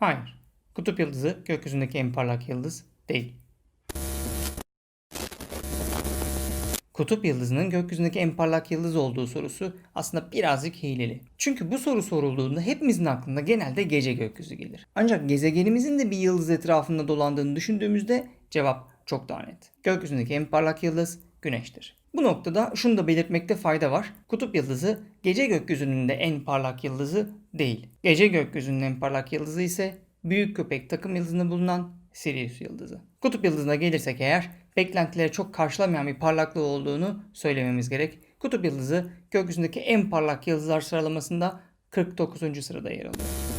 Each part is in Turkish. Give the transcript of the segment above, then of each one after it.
Hayır. Kutup yıldızı gökyüzündeki en parlak yıldız değil. Kutup yıldızının gökyüzündeki en parlak yıldız olduğu sorusu aslında birazcık hileli. Çünkü bu soru sorulduğunda hepimizin aklında genelde gece gökyüzü gelir. Ancak gezegenimizin de bir yıldız etrafında dolandığını düşündüğümüzde cevap çok daha net. Gökyüzündeki en parlak yıldız Güneş'tir. Bu noktada şunu da belirtmekte fayda var. Kutup yıldızı gece gökyüzünün de en parlak yıldızı değil. Gece gökyüzünün en parlak yıldızı ise Büyük Köpek takım yıldızında bulunan Sirius yıldızı. Kutup yıldızına gelirsek eğer beklentileri çok karşılamayan bir parlaklığı olduğunu söylememiz gerek. Kutup yıldızı gökyüzündeki en parlak yıldızlar sıralamasında 49. sırada yer alıyor.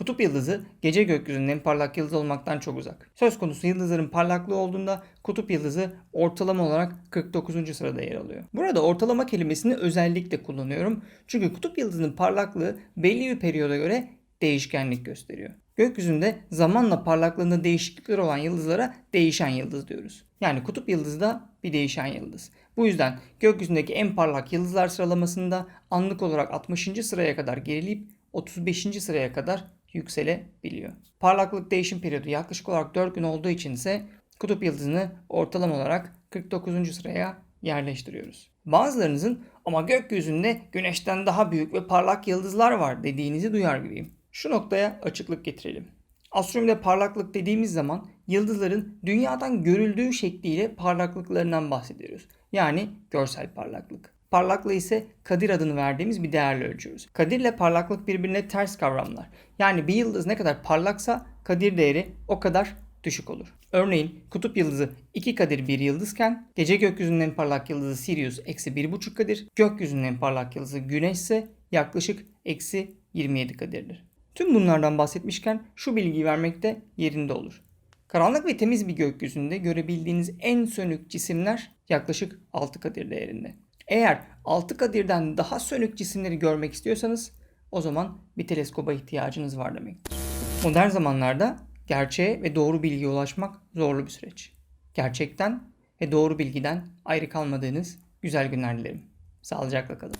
Kutup yıldızı gece gökyüzünün en parlak yıldız olmaktan çok uzak. Söz konusu yıldızların parlaklığı olduğunda kutup yıldızı ortalama olarak 49. sırada yer alıyor. Burada ortalama kelimesini özellikle kullanıyorum. Çünkü kutup yıldızının parlaklığı belli bir periyoda göre değişkenlik gösteriyor. Gökyüzünde zamanla parlaklığında değişiklikler olan yıldızlara değişen yıldız diyoruz. Yani kutup yıldızı da bir değişen yıldız. Bu yüzden gökyüzündeki en parlak yıldızlar sıralamasında anlık olarak 60. sıraya kadar gerileyip 35. sıraya kadar yükselebiliyor. Parlaklık değişim periyodu yaklaşık olarak 4 gün olduğu için ise kutup yıldızını ortalama olarak 49. sıraya yerleştiriyoruz. Bazılarınızın ama gökyüzünde güneşten daha büyük ve parlak yıldızlar var dediğinizi duyar gibiyim. Şu noktaya açıklık getirelim. Astronomide parlaklık dediğimiz zaman yıldızların dünyadan görüldüğü şekliyle parlaklıklarından bahsediyoruz. Yani görsel parlaklık. Parlaklığı ise kadir adını verdiğimiz bir değerle ölçüyoruz. Kadir ile parlaklık birbirine ters kavramlar. Yani bir yıldız ne kadar parlaksa kadir değeri o kadar düşük olur. Örneğin kutup yıldızı 2 kadir bir yıldızken gece gökyüzünün en parlak yıldızı Sirius eksi 1,5 kadir, gökyüzünün en parlak yıldızı Güneş ise yaklaşık eksi 27 kadirdir. Tüm bunlardan bahsetmişken şu bilgiyi vermek de yerinde olur. Karanlık ve temiz bir gökyüzünde görebildiğiniz en sönük cisimler yaklaşık 6 kadir değerinde. Eğer 6 kadirden daha sönük cisimleri görmek istiyorsanız o zaman bir teleskoba ihtiyacınız var demektir. Modern zamanlarda gerçeğe ve doğru bilgiye ulaşmak zorlu bir süreç. Gerçekten ve doğru bilgiden ayrı kalmadığınız güzel günler dilerim. Sağlıcakla kalın.